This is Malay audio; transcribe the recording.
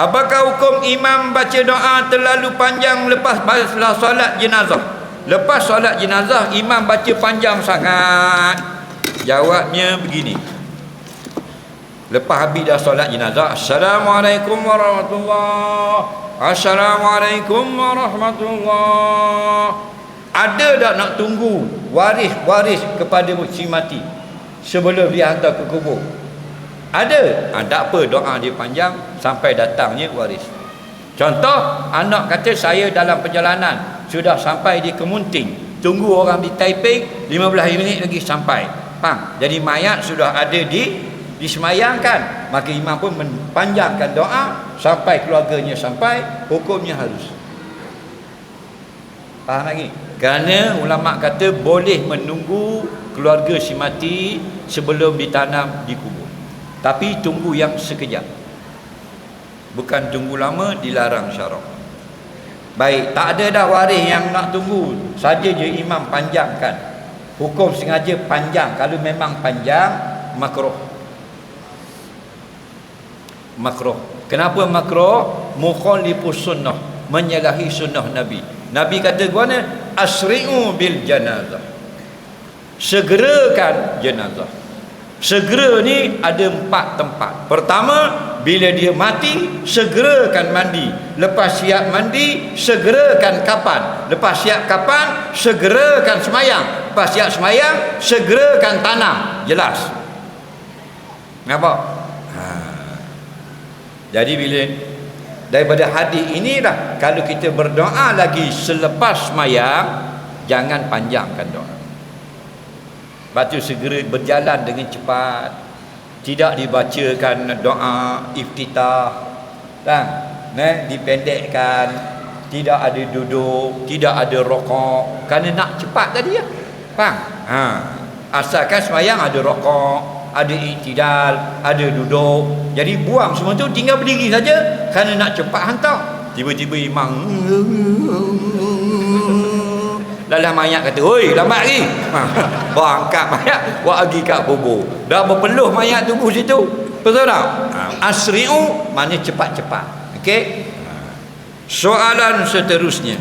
Apakah hukum imam baca doa terlalu panjang lepas solat jenazah? Lepas solat jenazah imam baca panjang sangat. Jawabnya begini. Lepas habis dah solat jenazah, Assalamualaikum warahmatullahi Assalamualaikum warahmatullahi Ada tak nak tunggu waris-waris kepada si mati sebelum dia hantar ke kubur? Ada. Ha, tak apa doa dia panjang sampai datangnya waris. Contoh, anak kata saya dalam perjalanan sudah sampai di Kemunting. Tunggu orang di Taipei 15 minit lagi sampai. Faham? Jadi mayat sudah ada di disemayangkan. Maka imam pun menpanjangkan doa sampai keluarganya sampai hukumnya harus. Faham lagi? Kerana ulama kata boleh menunggu keluarga si mati sebelum ditanam di kubur. Tapi tunggu yang sekejap. Bukan tunggu lama dilarang syarak. Baik, tak ada dah waris yang nak tunggu. Saja je imam panjangkan. Hukum sengaja panjang. Kalau memang panjang, makruh. Makruh. Kenapa makruh? Mukhalifus sunnah. Menyalahi sunnah Nabi. Nabi kata gimana? Asri'u bil janazah. Segerakan jenazah. Segera ni ada empat tempat. Pertama, bila dia mati, segerakan mandi. Lepas siap mandi, segerakan kapan. Lepas siap kapan, segerakan semayang. Lepas siap semayang, segerakan tanam. Jelas. Nampak? Ha. Jadi bila daripada hadis inilah kalau kita berdoa lagi selepas semayang, jangan panjangkan doa. Lepas tu segera berjalan dengan cepat. Tidak dibacakan doa iftitah. Kan? Ne, dipendekkan. Tidak ada duduk. Tidak ada rokok. Kerana nak cepat tadi ya. Faham? Ha. Asalkan semayang ada rokok. Ada iktidal. Ada duduk. Jadi buang semua tu tinggal berdiri saja. Kerana nak cepat hantar. Tiba-tiba imam Lalah mayat kata, "Oi, lambat lagi." Ha, bawa angkat mayat, bawa pergi kat kubur. Dah berpeluh mayat tubuh situ. Betul tak? Ha, asri'u maknanya cepat-cepat. Okey? Ha. Soalan seterusnya.